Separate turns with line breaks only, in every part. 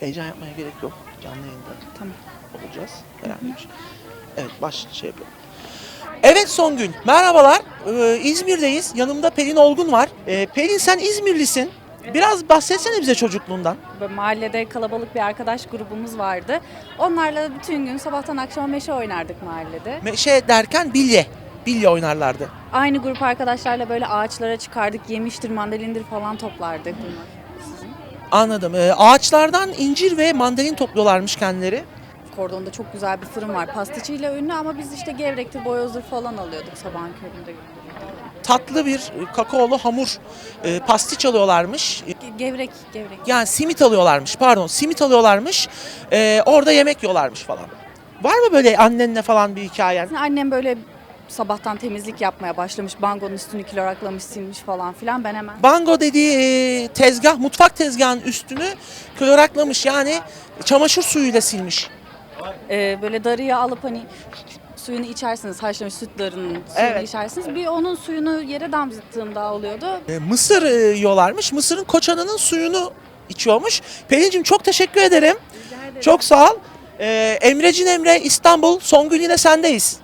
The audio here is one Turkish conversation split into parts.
Heyecan yapmaya gerek yok. Canlı yayında
Tamam.
olacağız. Herhangi bir şey. Evet baş şey yapalım. Evet Songül, merhabalar. Ee, İzmir'deyiz. Yanımda Pelin Olgun var. Ee, Pelin sen İzmirlisin. Biraz bahsetsene bize çocukluğundan.
Böyle mahallede kalabalık bir arkadaş grubumuz vardı. Onlarla bütün gün sabahtan akşama meşe oynardık mahallede.
Meşe derken bilye. Bilye oynarlardı.
Aynı grup arkadaşlarla böyle ağaçlara çıkardık. Yemiştir, mandalindir falan toplardık. Sizin?
Anladım. Ee, ağaçlardan incir ve mandalin topluyorlarmış kendileri.
Kordon'da çok güzel bir fırın var. Pastiçiyle ünlü ama biz işte gevrektir, boyozdur falan alıyorduk sabahın köründe.
Tatlı bir kakaolu hamur e, pastiç alıyorlarmış.
Ge- Gevrek, gevrek.
Yani simit alıyorlarmış pardon simit alıyorlarmış. Ee, orada yemek yiyorlarmış falan. Var mı böyle annenle falan bir hikayen?
Annem böyle sabahtan temizlik yapmaya başlamış. Bangonun üstünü kiloraklamış, silmiş falan filan. Ben hemen
Bango dediği e, tezgah, mutfak tezgahının üstünü kloraklamış yani çamaşır suyuyla silmiş.
Ee, böyle darıya alıp hani suyunu içersiniz, haşlamış süt darının suyunu
Evet.
içersiniz. Bir onun suyunu yere damlattığımda oluyordu.
E, mısır e, yiyorlarmış. Mısırın koçanının suyunu içiyormuş. Pelin'cim çok teşekkür ederim. Çok sağ ol. Ee, Emrecin Emre İstanbul. Songül yine sendeyiz.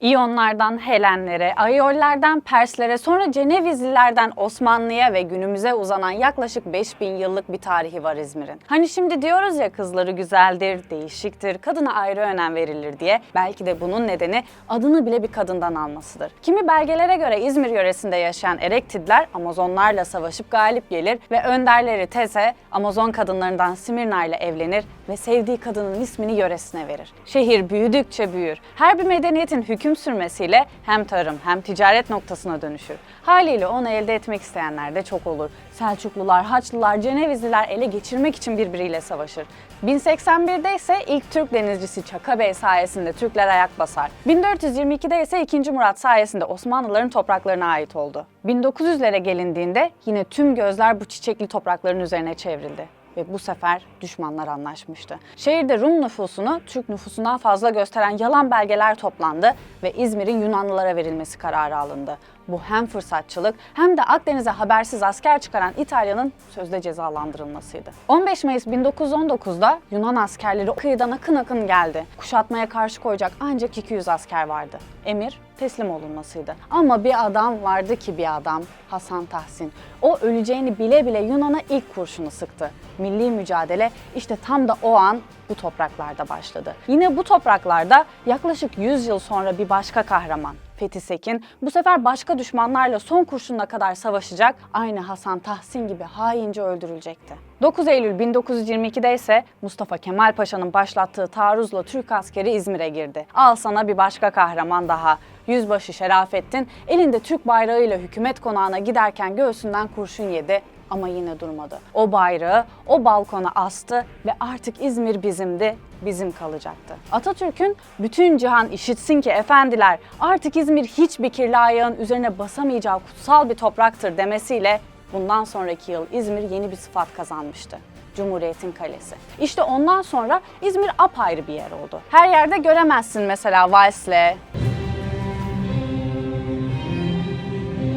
İyonlardan Helenlere, Ayollerden Perslere, sonra Cenevizlilerden Osmanlı'ya ve günümüze uzanan yaklaşık 5000 yıllık bir tarihi var İzmir'in. Hani şimdi diyoruz ya kızları güzeldir, değişiktir, kadına ayrı önem verilir diye. Belki de bunun nedeni adını bile bir kadından almasıdır. Kimi belgelere göre İzmir yöresinde yaşayan Erektidler Amazonlarla savaşıp galip gelir ve önderleri Teze Amazon kadınlarından Simirna ile evlenir ve sevdiği kadının ismini yöresine verir. Şehir büyüdükçe büyür. Her bir medeniyetin hüküm sürmesiyle hem tarım hem ticaret noktasına dönüşür. Haliyle onu elde etmek isteyenler de çok olur. Selçuklular, Haçlılar, Cenevizliler ele geçirmek için birbiriyle savaşır. 1081'de ise ilk Türk denizcisi Çaka Bey sayesinde Türkler ayak basar. 1422'de ise 2. Murat sayesinde Osmanlıların topraklarına ait oldu. 1900'lere gelindiğinde yine tüm gözler bu çiçekli toprakların üzerine çevrildi ve bu sefer düşmanlar anlaşmıştı. Şehirde Rum nüfusunu Türk nüfusundan fazla gösteren yalan belgeler toplandı ve İzmir'in Yunanlılara verilmesi kararı alındı. Bu hem fırsatçılık hem de Akdeniz'e habersiz asker çıkaran İtalya'nın sözde cezalandırılmasıydı. 15 Mayıs 1919'da Yunan askerleri kıyıdan akın akın geldi. Kuşatmaya karşı koyacak ancak 200 asker vardı. Emir teslim olunmasıydı. Ama bir adam vardı ki bir adam, Hasan Tahsin. O öleceğini bile bile Yunan'a ilk kurşunu sıktı. Milli mücadele işte tam da o an bu topraklarda başladı. Yine bu topraklarda yaklaşık 100 yıl sonra bir başka kahraman Fethi Sekin bu sefer başka düşmanlarla son kurşununa kadar savaşacak, aynı Hasan Tahsin gibi haince öldürülecekti. 9 Eylül 1922'de ise Mustafa Kemal Paşa'nın başlattığı taarruzla Türk askeri İzmir'e girdi. Al sana bir başka kahraman daha. Yüzbaşı Şerafettin elinde Türk bayrağıyla hükümet konağına giderken göğsünden kurşun yedi ama yine durmadı. O bayrağı o balkona astı ve artık İzmir bizimdi, bizim kalacaktı. Atatürk'ün bütün cihan işitsin ki efendiler artık İzmir hiçbir kirli ayağın üzerine basamayacağı kutsal bir topraktır demesiyle bundan sonraki yıl İzmir yeni bir sıfat kazanmıştı. Cumhuriyet'in kalesi. İşte ondan sonra İzmir apayrı bir yer oldu. Her yerde göremezsin mesela valsle,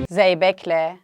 zeybekle,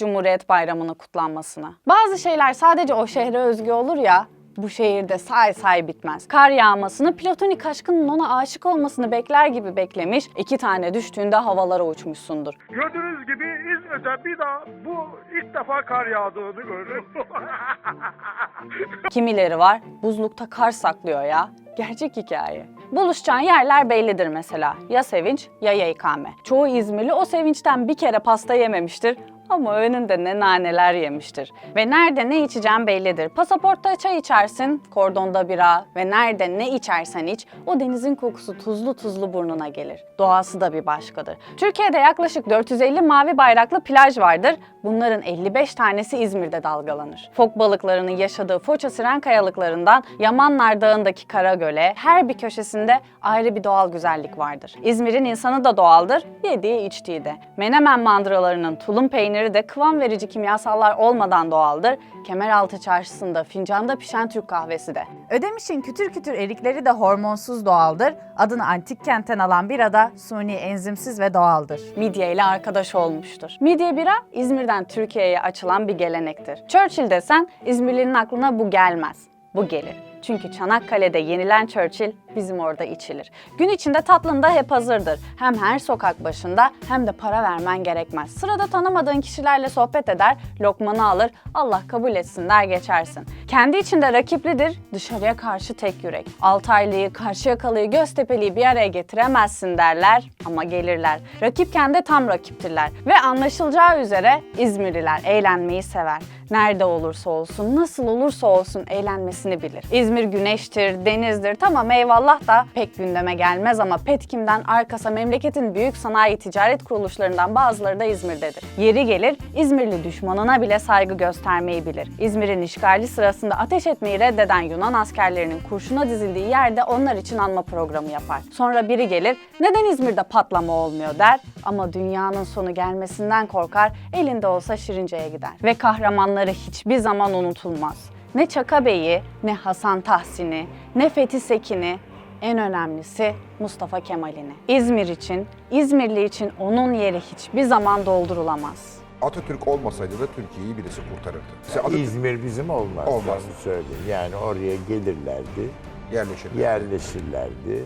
Cumhuriyet Bayramı'nın kutlanmasına. Bazı şeyler sadece o şehre özgü olur ya, bu şehirde say say bitmez. Kar yağmasını, platonik aşkının ona aşık olmasını bekler gibi beklemiş, iki tane düştüğünde havalara uçmuşsundur.
Gördüğünüz gibi İzmir'de bir daha bu ilk defa kar yağdığını gördüm.
Kimileri var, buzlukta kar saklıyor ya. Gerçek hikaye. Buluşacağın yerler bellidir mesela. Ya sevinç ya YKM. Çoğu İzmirli o sevinçten bir kere pasta yememiştir ama önünde ne naneler yemiştir. Ve nerede ne içeceğin bellidir. Pasaportta çay içersin, kordonda bira ve nerede ne içersen iç o denizin kokusu tuzlu tuzlu burnuna gelir. Doğası da bir başkadır. Türkiye'de yaklaşık 450 mavi bayraklı plaj vardır. Bunların 55 tanesi İzmir'de dalgalanır. Fok balıklarının yaşadığı Foça Siren kayalıklarından Yamanlar Dağı'ndaki Karagöl'e her bir köşesinde ayrı bir doğal güzellik vardır. İzmir'in insanı da doğaldır, yediği içtiği de. Menemen mandıralarının tulum peyniri peyniri de kıvam verici kimyasallar olmadan doğaldır. Kemeraltı çarşısında fincanda pişen Türk kahvesi de.
Ödemiş'in kütür kütür erikleri de hormonsuz doğaldır. Adını antik kentten alan bira da suni enzimsiz ve doğaldır.
midye ile arkadaş olmuştur. Midye bira İzmir'den Türkiye'ye açılan bir gelenektir. Churchill desen İzmirli'nin aklına bu gelmez. Bu gelir. Çünkü Çanakkale'de yenilen Churchill bizim orada içilir. Gün içinde tatlın da hep hazırdır. Hem her sokak başında hem de para vermen gerekmez. Sırada tanımadığın kişilerle sohbet eder, lokmanı alır, Allah kabul etsin der geçersin. Kendi içinde rakiplidir, dışarıya karşı tek yürek. Altaylı'yı, Karşıyakalı'yı, Göztepe'liyi bir araya getiremezsin derler ama gelirler. Rakipken de tam rakiptirler. Ve anlaşılacağı üzere İzmirliler eğlenmeyi sever. Nerede olursa olsun, nasıl olursa olsun eğlenmesini bilir. İzmir güneştir, denizdir, tamam eyvallah da pek gündeme gelmez ama Petkim'den Arkas'a memleketin büyük sanayi ticaret kuruluşlarından bazıları da İzmir'dedir. Yeri gelir İzmirli düşmanına bile saygı göstermeyi bilir. İzmir'in işgali sırasında ateş etmeyi reddeden Yunan askerlerinin kurşuna dizildiği yerde onlar için anma programı yapar. Sonra biri gelir neden İzmir'de patlama olmuyor der ama dünyanın sonu gelmesinden korkar elinde olsa Şirince'ye gider. Ve kahramanları hiçbir zaman unutulmaz. Ne Çaka Bey'i, ne Hasan Tahsin'i, ne Fethi Sekin'i, en önemlisi Mustafa Kemal'ini. İzmir için, İzmirli için onun yeri hiçbir zaman doldurulamaz.
Atatürk olmasaydı da Türkiye'yi birisi kurtarırdı. Mesela Atatürk
İzmir bizim olmaz.
Olmaz.
Söyleyeyim. Yani oraya gelirlerdi,
yerleşirdi.
yerleşirlerdi.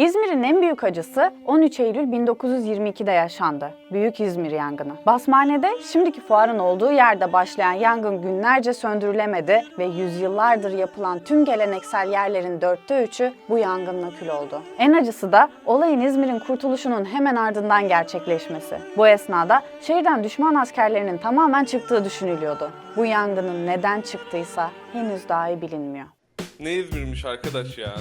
İzmir'in en büyük acısı 13 Eylül 1922'de yaşandı. Büyük İzmir yangını. Basmane'de şimdiki fuarın olduğu yerde başlayan yangın günlerce söndürülemedi ve yüzyıllardır yapılan tüm geleneksel yerlerin dörtte üçü bu yangınla kül oldu. En acısı da olayın İzmir'in kurtuluşunun hemen ardından gerçekleşmesi. Bu esnada şehirden düşman askerlerinin tamamen çıktığı düşünülüyordu. Bu yangının neden çıktıysa henüz dahi bilinmiyor.
Ne İzmir'miş arkadaş ya.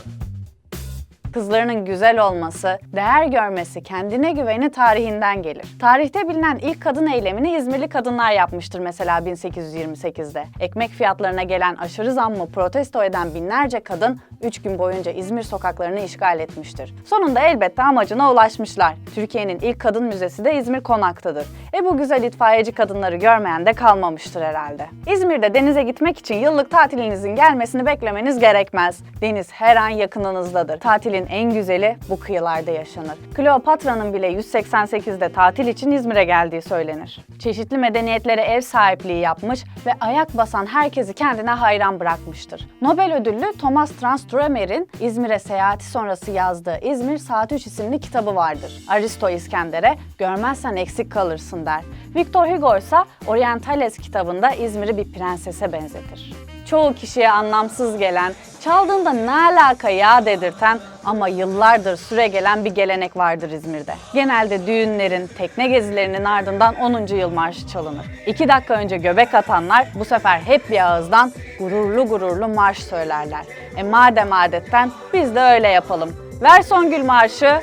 Kızlarının güzel olması, değer görmesi, kendine güveni tarihinden gelir. Tarihte bilinen ilk kadın eylemini İzmirli kadınlar yapmıştır mesela 1828'de. Ekmek fiyatlarına gelen aşırı zammı protesto eden binlerce kadın 3 gün boyunca İzmir sokaklarını işgal etmiştir. Sonunda elbette amacına ulaşmışlar. Türkiye'nin ilk kadın müzesi de İzmir Konak'tadır. E bu güzel itfaiyeci kadınları görmeyen de kalmamıştır herhalde. İzmir'de denize gitmek için yıllık tatilinizin gelmesini beklemeniz gerekmez. Deniz her an yakınınızdadır. Tatilin en güzeli bu kıyılarda yaşanır. Kleopatra'nın bile 188'de tatil için İzmir'e geldiği söylenir. Çeşitli medeniyetlere ev sahipliği yapmış ve ayak basan herkesi kendine hayran bırakmıştır. Nobel ödüllü Thomas Tranströmer'in İzmir'e seyahati sonrası yazdığı İzmir Saat 3 isimli kitabı vardır. Aristo İskender'e görmezsen eksik kalırsın der. Victor Hugo ise Orientales kitabında İzmir'i bir prensese benzetir çoğu kişiye anlamsız gelen, çaldığında ne alaka ya dedirten ama yıllardır süre gelen bir gelenek vardır İzmir'de. Genelde düğünlerin, tekne gezilerinin ardından 10. yıl marşı çalınır. 2 dakika önce göbek atanlar bu sefer hep bir ağızdan gururlu gururlu marş söylerler. E madem adetten biz de öyle yapalım. Ver Songül marşı.